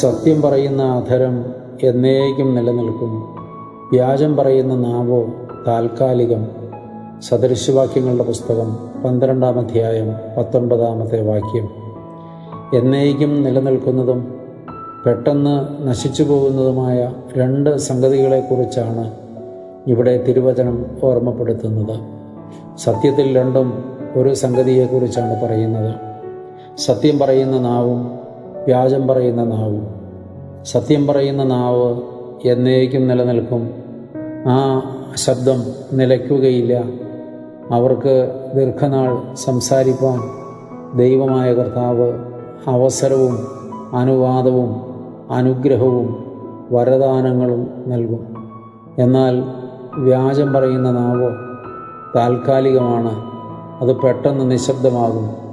സത്യം പറയുന്ന അധരം എന്നേക്കും നിലനിൽക്കും. വ്യാജം പറയുന്ന നാവോ താൽക്കാലികം. സദൃശവാക്യങ്ങളുടെ പുസ്തകം പന്ത്രണ്ടാം അധ്യായം പത്തൊൻപതാമത്തെ വാക്യം. എന്നേക്കും നിലനിൽക്കുന്നതും പെട്ടെന്ന് നശിച്ചു പോകുന്നതുമായ രണ്ട് സംഗതികളെക്കുറിച്ചാണ് ഇവിടെ തിരുവചനം ഓർമ്മപ്പെടുത്തുന്നത്. സത്യത്തിൽ രണ്ടും ഒരു സംഗതിയെക്കുറിച്ചാണ് പറയുന്നത്. സത്യം പറയുന്ന നാവും വ്യാജം പറയുന്ന നാവ് സത്യം പറയുന്ന നാവ് എന്നേക്കും നിലനിൽക്കും. ആ ശബ്ദം നിലയ്ക്കുകയില്ല. അവർക്ക് ദീർഘനാൾ സംസാരിപ്പാൻ ദൈവമായ കർത്താവ് അവസരവും അനുവാദവും അനുഗ്രഹവും വരദാനങ്ങളും നൽകും. എന്നാൽ വ്യാജം പറയുന്ന നാവ് താൽക്കാലികമാണ്. അത് പെട്ടെന്ന് നിശബ്ദമാകും.